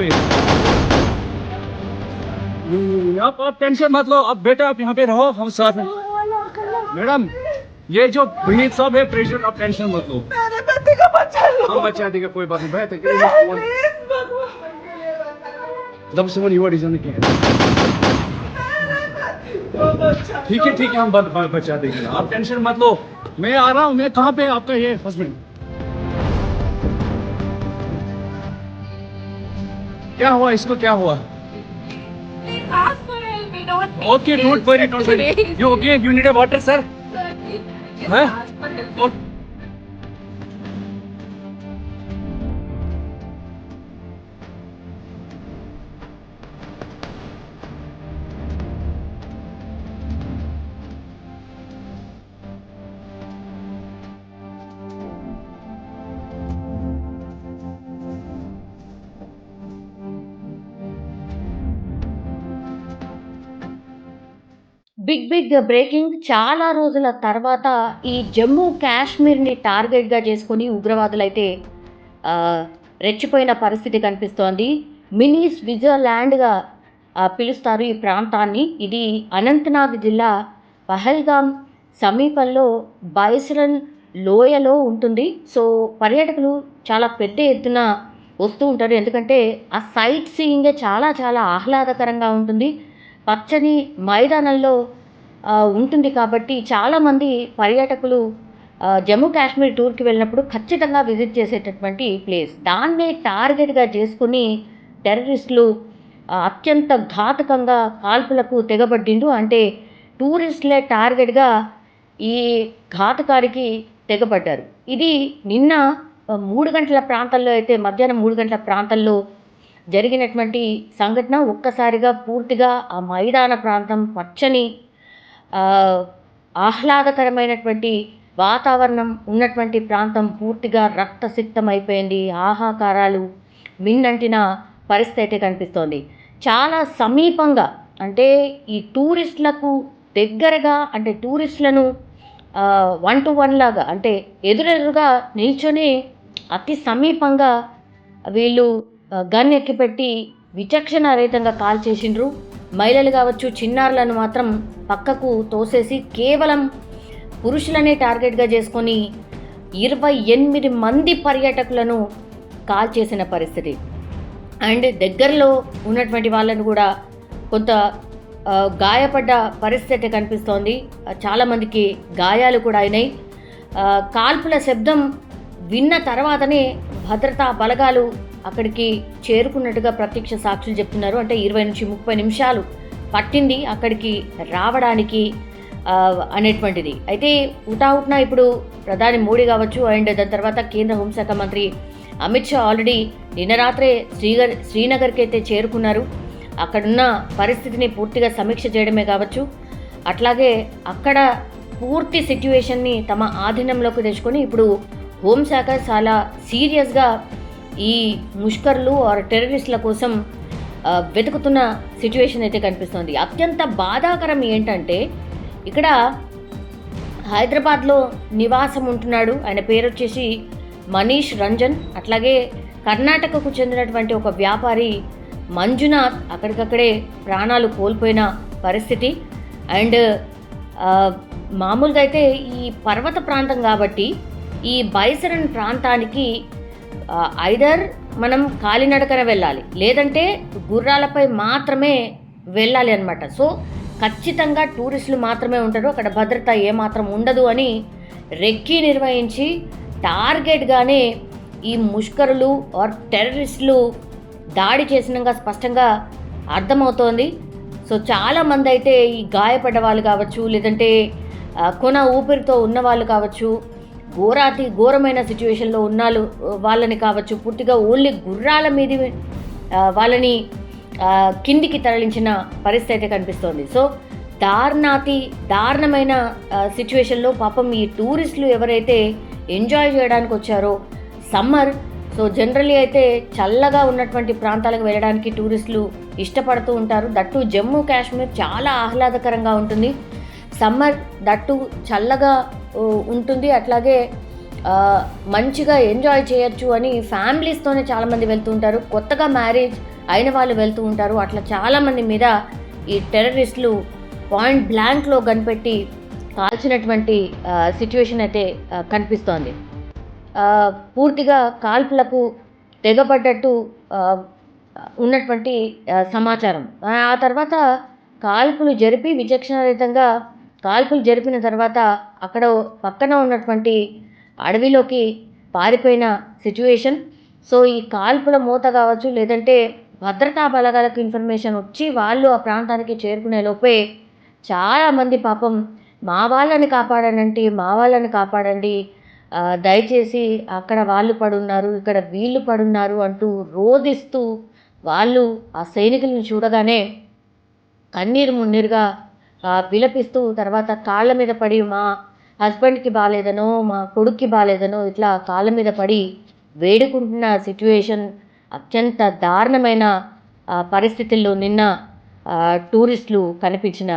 पे। आप आप टेंशन मत लो। अब बेटा आप यहाँ पे रहो हम साथ हैं मैडम ये जो विनीत साहब है प्रेशर आप टेंशन मत लो। मेरे का बच्चा हम बचा देगा कोई बात नहीं बैठ दब से वन युवा डिज़ाइन की ठीक है ठीक है हम बचा देंगे आप टेंशन मत लो। मैं आ रहा हूँ मैं कहाँ पे आपका ये हस्बैंड क्या हुआ? इसको क्या हुआ? Okay don't don't worry worry you you need a water sir हैं బిగ్ బిగ్ బ్రేకింగ్ చాలా రోజుల తర్వాత ఈ జమ్మూ కాశ్మీర్ని టార్గెట్గా చేసుకొని ఉగ్రవాదులు అయితే రెచ్చిపోయిన పరిస్థితి కనిపిస్తోంది. మినీ స్విట్జర్లాండ్గా పిలుస్తారు ఈ ప్రాంతాన్ని. ఇది అనంతనాగ్ జిల్లా పహల్గాం సమీపంలో బైసరన్ లోయలో ఉంటుంది. సో పర్యాటకులు చాలా పెద్ద ఎత్తున వస్తూ ఉంటారు. ఎందుకంటే ఆ సైట్ సీయింగే చాలా చాలా ఆహ్లాదకరంగా ఉంటుంది. పచ్చని మైదానంలో ఉంటుంది కాబట్టి చాలామంది పర్యాటకులు జమ్మూ కాశ్మీర్ టూర్కి వెళ్ళినప్పుడు ఖచ్చితంగా విజిట్ చేసేటటువంటి ప్లేస్. దాన్నే టార్గెట్గా చేసుకుని టెర్రరిస్టులు అత్యంత ఘాతకంగా కాల్పులకు తెగబడ్డిండు అంటే టూరిస్టులే టార్గెట్గా ఈ ఘాతకారికి తెగబడ్డారు. ఇది నిన్న మూడు గంటల ప్రాంతంలో అయితే మధ్యాహ్నం మూడు గంటల ప్రాంతంలో జరిగినటువంటి సంఘటన. ఒక్కసారిగా పూర్తిగా ఆ మైదాన ప్రాంతం పచ్చని ఆహ్లాదకరమైనటువంటి వాతావరణం ఉన్నటువంటి ప్రాంతం పూర్తిగా రక్తసిక్తమైపోయింది. ఆహాకారాలు మిన్నంటిన పరిస్థితి అయితే కనిపిస్తోంది. చాలా సమీపంగా అంటే ఈ టూరిస్టులకు దగ్గరగా అంటే టూరిస్టులను వన్ టు వన్ లాగా అంటే ఎదురెదురుగా నిల్చొని అతి సమీపంగా వీళ్ళు గన్ ఎక్కిపెట్టి విచక్షణ రహితంగా కాల్ చేసిండ్రు మహిళలు కావచ్చు చిన్నారులను మాత్రం పక్కకు తోసేసి కేవలం పురుషులనే టార్గెట్గా చేసుకొని ఇరవై ఎనిమిది మంది పర్యాటకులను కాల్ చేసిన పరిస్థితి. అండ్ దగ్గరలో ఉన్నటువంటి వాళ్ళను కూడా కొంత గాయపడ్డ పరిస్థితి కనిపిస్తోంది. చాలామందికి గాయాలు కూడా అయినాయి. కాల్పుల శబ్దం విన్న తర్వాతనే భద్రతా బలగాలు అక్కడికి చేరుకున్నట్టుగా ప్రత్యక్ష సాక్షులు చెప్తున్నారు. అంటే ఇరవై నుంచి ముప్పై నిమిషాలు పట్టింది అక్కడికి రావడానికి అనేటువంటిది. అయితే ఉటాహుట్న ఇప్పుడు ప్రధాని మోడీ కావచ్చు అండ్ దాని తర్వాత కేంద్ర హోంశాఖ మంత్రి అమిత్ షా ఆల్రెడీ నిన్న రాత్రే శ్రీగర్ శ్రీనగర్కి అయితే చేరుకున్నారు. అక్కడున్న పరిస్థితిని పూర్తిగా సమీక్ష చేయడమే కావచ్చు. అట్లాగే అక్కడ పూర్తి సిట్యువేషన్ని తమ ఆధీనంలోకి తెచ్చుకొని ఇప్పుడు హోంశాఖ చాలా సీరియస్గా ఈ ముష్కర్లు ఆర్ టెర్రరిస్టుల కోసం వెతుకుతున్న సిచ్యువేషన్ అయితే కనిపిస్తోంది. అత్యంత బాధాకరం ఏంటంటే ఇక్కడ హైదరాబాద్లో నివాసం ఉంటున్నాడు. ఆయన పేరు వచ్చేసి మనీష్ రంజన్. అట్లాగే కర్ణాటకకు చెందినటువంటి ఒక వ్యాపారి మంజునాథ్. అక్కడికక్కడే ప్రాణాలు కోల్పోయిన పరిస్థితి. అండ్ మామూలుగా అయితే ఈ పర్వత ప్రాంతం కాబట్టి ఈ బైసరన్ ప్రాంతానికి ఐదర్ మనం కాలినడకన వెళ్ళాలి. లేదంటే గుర్రాలపై మాత్రమే వెళ్ళాలి అనమాట సో ఖచ్చితంగా టూరిస్టులు మాత్రమే ఉంటారు. అక్కడ భద్రత ఏమాత్రం ఉండదు అని రెక్కి నిర్వహించి టార్గెట్గానే ఈ ముష్కరులు ఆర్ టెర్రరిస్టులు దాడి చేసినాక స్పష్టంగా అర్థమవుతోంది. సో చాలామంది అయితే ఈ గాయపడ్డ వాళ్ళు కావచ్చు లేదంటే కొన ఊపిరితో ఉన్న వాళ్ళు కావచ్చు ఘోరాతి ఘోరమైన సిచ్యువేషన్లో ఉన్నాళ్ళు వాళ్ళని కావచ్చు. పూర్తిగా ఓన్లీ గుర్రాల మీద వాళ్ళని కిందికి తరలించిన పరిస్థితి అయితే కనిపిస్తోంది. సో దారుణాతి దారుణమైన సిచ్యువేషన్లో పాపం ఈ టూరిస్టులు ఎవరైతే ఎంజాయ్ చేయడానికి వచ్చారో సమ్మర్ సో జనరలీ అయితే చల్లగా ఉన్నటువంటి ప్రాంతాలకు వెళ్ళడానికి టూరిస్టులు ఇష్టపడుతూ ఉంటారు. దట్టు జమ్మూ కాశ్మీర్ చాలా ఆహ్లాదకరంగా ఉంటుంది. సమ్మర్ దట్టు చల్లగా ఉంటుంది. అట్లాగే మంచిగా ఎంజాయ్ చేయొచ్చు అని ఫ్యామిలీస్తోనే చాలామంది వెళ్తూ ఉంటారు. కొత్తగా మ్యారేజ్ అయిన వాళ్ళు వెళ్తూ ఉంటారు. అట్లా చాలామంది మీద ఈ టెర్రరిస్టులు పాయింట్ బ్లాంక్లో కనిపెట్టి కాల్చినటువంటి సిచ్యువేషన్ అయితే కనిపిస్తోంది. పూర్తిగా కాల్పులకు తెగబడ్డట్టు ఉన్నటువంటి సమాచారం. ఆ ఆ తర్వాత కాల్పులు జరిపి విచక్షణారహితంగా కాల్పులు జరిపిన తర్వాత అక్కడ పక్కన ఉన్నటువంటి అడవిలోకి పారిపోయిన సిచ్యువేషన్. సో ఈ కాల్పుల మూత కావచ్చు లేదంటే భద్రతా బలగాలకు ఇన్ఫర్మేషన్ వచ్చి వాళ్ళు ఆ ప్రాంతానికి చేరుకునే లోపే చాలామంది పాపం మా వాళ్ళని కాపాడనంటే మా వాళ్ళని కాపాడండి దయచేసి అక్కడ వాళ్ళు పడున్నారు ఇక్కడ వీళ్ళు పడున్నారు అంటూ రోదిస్తూ వాళ్ళు ఆ సైనికులను చూడగానే కన్నీరు మున్నీరుగా విలపిస్తూ తర్వాత కాళ్ళ మీద పడి మా హస్బెండ్కి బాగాలేదనో మా కొడుక్కి బాగాలేదనో ఇట్లా కాళ్ళ మీద పడి వేడుకుంటున్న సిచ్యువేషన్ అత్యంత దారుణమైన పరిస్థితుల్లో నిన్న టూరిస్టులు కనిపించిన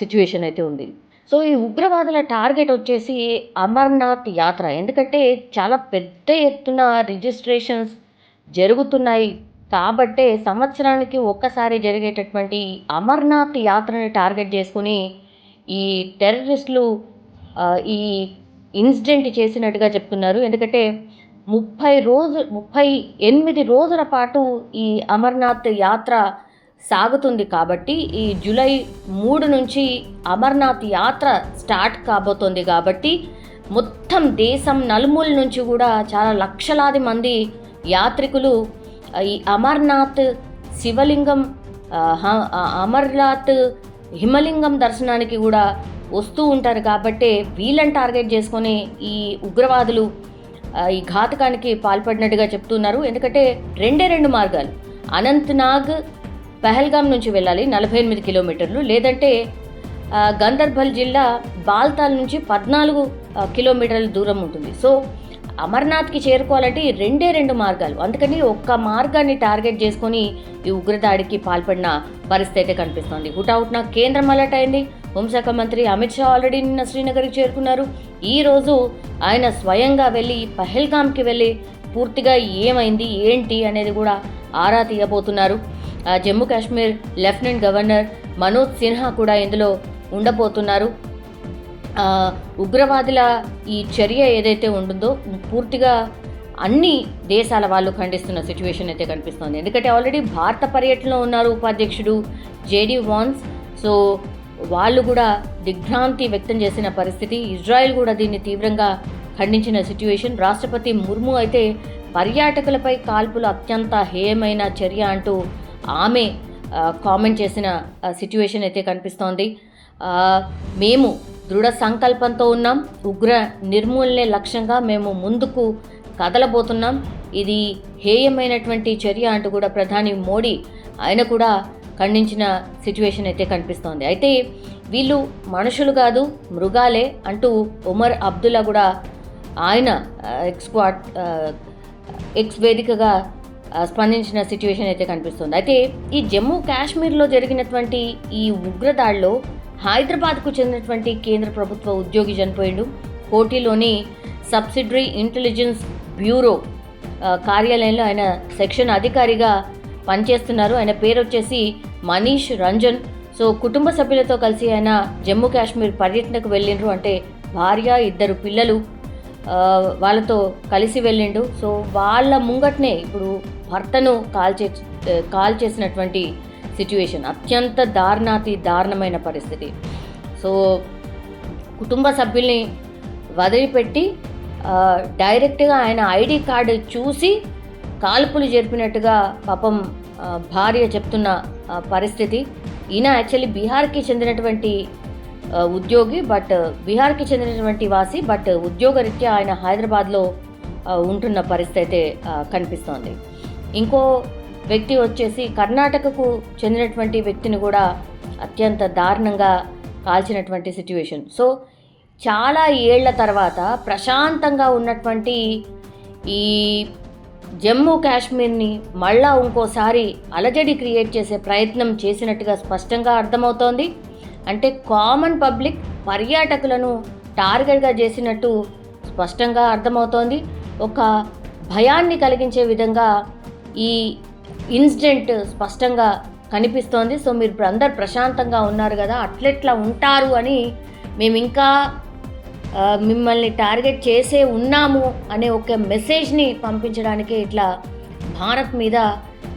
సిచ్యువేషన్ అయితే ఉంది. సో ఈ ఉగ్రవాదుల టార్గెట్ వచ్చేసి అమర్నాథ్ యాత్ర. ఎందుకంటే చాలా పెద్ద ఎత్తున రిజిస్ట్రేషన్స్ జరుగుతున్నాయి. కాబట్టే సంవత్సరానికి ఒక్కసారి జరిగేటటువంటి అమర్నాథ్ యాత్రని టార్గెట్ చేసుకుని ఈ టెర్రరిస్టులు ఈ ఇన్సిడెంట్ చేసినట్టుగా చెప్తున్నారు. ఎందుకంటే ముప్పై రోజు ముప్పై ఎనిమిది రోజుల పాటు ఈ అమర్నాథ్ యాత్ర సాగుతుంది కాబట్టి ఈ జూలై మూడు నుంచి అమర్నాథ్ యాత్ర స్టార్ట్ కాబోతోంది కాబట్టి మొత్తం దేశం నలుమూల నుంచి కూడా చాలా లక్షలాది మంది యాత్రికులు ఈ అమర్నాథ్ శివలింగం హ- అమర్నాథ్ హిమలింగం దర్శనానికి కూడా వస్తూ ఉంటారు కాబట్టే వీళ్ళని టార్గెట్ చేసుకొని ఈ ఉగ్రవాదులు ఈ ఘాతకానికి పాల్పడినట్టుగా చెప్తున్నారు. ఎందుకంటే రెండే రెండు మార్గాలు. అనంతనాగ్ పహల్గాం నుంచి వెళ్ళాలి నలభై ఎనిమిది కిలోమీటర్లు. లేదంటే గందర్బల్ జిల్లా బాల్తాల్ నుంచి పద్నాలుగు కిలోమీటర్ల దూరం ఉంటుంది. సో అమర్నాథ్కి చేరుకోవాలంటే ఈ రెండే రెండు మార్గాలు. అందుకని ఒక్క మార్గాన్ని టార్గెట్ చేసుకొని ఈ ఉగ్రదాడికి పాల్పడిన పరిస్థితి అయితే కనిపిస్తోంది. హుటాహుట్న కేంద్రం అలర్ట్ అయింది. హోంశాఖ మంత్రి అమిత్ షా ఆల్రెడీ నిన్న శ్రీనగర్కి చేరుకున్నారు. ఈ రోజు ఆయన స్వయంగా వెళ్ళి పహల్గామ్కి వెళ్ళి పూర్తిగా ఏమైంది ఏంటి అనేది కూడా ఆరా తీయబోతున్నారు. జమ్మూ కాశ్మీర్ లెఫ్టినెంట్ గవర్నర్ మనోజ్ సిన్హా కూడా ఇందులో ఉండబోతున్నారు. ఉగ్రవాదుల ఈ చర్య ఏదైతే ఉంటుందో పూర్తిగా అన్ని దేశాల వాళ్ళు ఖండిస్తున్న సిచ్యువేషన్ అయితే కనిపిస్తోంది. ఎందుకంటే ఆల్రెడీ భారత పర్యటనలో ఉన్నారు ఉపాధ్యక్షుడు జేడీ వాన్స్. సో వాళ్ళు కూడా దిగ్భ్రాంతి వ్యక్తం చేసిన పరిస్థితి. ఇజ్రాయెల్ కూడా దీన్ని తీవ్రంగా ఖండించిన సిచ్యువేషన్ రాష్ట్రపతి ముర్ము అయితే పర్యాటకులపై కాల్పులు అత్యంత హేయమైన చర్య అంటూ ఆమె కామెంట్ చేసిన సిచ్యువేషన్ అయితే కనిపిస్తోంది. మేము దృఢ సంకల్పంతో ఉన్నాం. ఉగ్ర నిర్మూలనే లక్ష్యంగా మేము ముందుకు కదలబోతున్నాం. ఇది హేయమైనటువంటి చర్య అంటూ కూడా ప్రధాని మోడీ ఆయన కూడా ఖండించిన సిచ్యువేషన్ అయితే కనిపిస్తోంది. అయితే వీళ్ళు మనుషులు కాదు మృగాలే అంటూ ఉమర్ అబ్దుల్లా కూడా ఆయన ఎక్స్క్వాట్ ఎక్స్ వేదికగా స్పందించిన సిచ్యువేషన్ అయితే కనిపిస్తుంది. అయితే ఈ జమ్మూ కాశ్మీర్లో జరిగినటువంటి ఈ ఉగ్రదాడిలో హైదరాబాద్కు చెందినటువంటి కేంద్ర ప్రభుత్వ ఉద్యోగి చనిపోయిండు. కోటిలోని సబ్సిడరీ ఇంటెలిజెన్స్ బ్యూరో కార్యాలయంలో ఆయన సెక్షన్ అధికారిగా పనిచేస్తున్నారు. ఆయన పేరు వచ్చేసి మనీష్ రంజన్. సో కుటుంబ సభ్యులతో కలిసి ఆయన జమ్మూ కాశ్మీర్ పర్యటనకు వెళ్ళిండ్రు. అంటే భార్య ఇద్దరు పిల్లలు వాళ్ళతో కలిసి వెళ్ళిండు. సో వాళ్ళ ముంగట్నే ఇప్పుడు భర్తను కాల్ చే కాల్ చేసినటువంటి సిచ్యువేషన్ అత్యంత దారుణాతి దారుణమైన పరిస్థితి. సో కుటుంబ సభ్యుల్ని వదిలిపెట్టి డైరెక్ట్గా ఆయన ఐడి కార్డు చూసి కాల్పులు జరిపినట్టుగా పాపం భార్య చెప్తున్న పరిస్థితి. ఈయన యాక్చువల్లీ బీహార్కి చెందినటువంటి ఉద్యోగి బట్ బీహార్కి చెందినటువంటి వాసి బట్ ఉద్యోగరీత్యా ఆయన హైదరాబాద్లో ఉంటున్న పరిస్థితి అయితే కనిపిస్తోంది. ఇంకో వ్యక్తి వచ్చేసి కర్ణాటకకు చెందినటువంటి వ్యక్తిని కూడా అత్యంత దారుణంగా కాల్చినటువంటి సిచ్యువేషన్ సో చాలా ఏళ్ళ తర్వాత ప్రశాంతంగా ఉన్నటువంటి ఈ జమ్మూ కాశ్మీర్ని మళ్ళా ఇంకోసారి అలజడి క్రియేట్ చేసే ప్రయత్నం చేసినట్టుగా స్పష్టంగా అర్థమవుతోంది. అంటే కామన్ పబ్లిక్ పర్యాటకులను టార్గెట్గా చేసినట్టు స్పష్టంగా అర్థమవుతోంది. ఒక భయాన్ని కలిగించే విధంగా ఈ ఇన్సిడెంట్ స్పష్టంగా కనిపిస్తోంది. సో మీరు ఇప్పుడు అందరు ప్రశాంతంగా ఉన్నారు కదా అట్లెట్లా ఉంటారు అని మేము ఇంకా మిమ్మల్ని టార్గెట్ చేసే ఉన్నాము అనే ఒక మెసేజ్ని పంపించడానికి ఇట్లా భారత్ మీద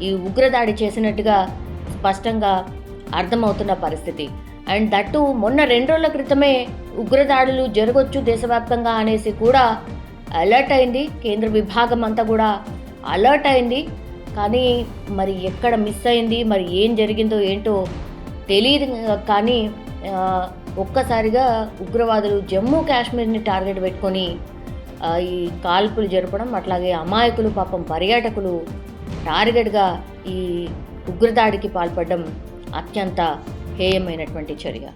ఈ ఉగ్రదాడి చేసినట్టుగా స్పష్టంగా అర్థమవుతున్న పరిస్థితి. అండ్ దట్టు మొన్న రెండు రోజుల క్రితమే ఉగ్రదాడులు జరగొచ్చు దేశవ్యాప్తంగా అనేసి కూడా అలర్ట్ అయింది. కేంద్ర విభాగం అంతా కూడా అలర్ట్ అయింది. కానీ మరి ఎక్కడ మిస్ అయింది మరి ఏం జరిగిందో ఏంటో తెలియదు కానీ ఒక్కసారిగా ఉగ్రవాదులు జమ్మూ కాశ్మీర్ని టార్గెట్ పెట్టుకొని ఈ కాల్పులు జరపడం అట్లాగే అమాయకులు పాపం పర్యాటకులు టార్గెట్గా ఈ ఉగ్రదాడికి పాల్పడడం అత్యంత హేయమైనటువంటి చర్య.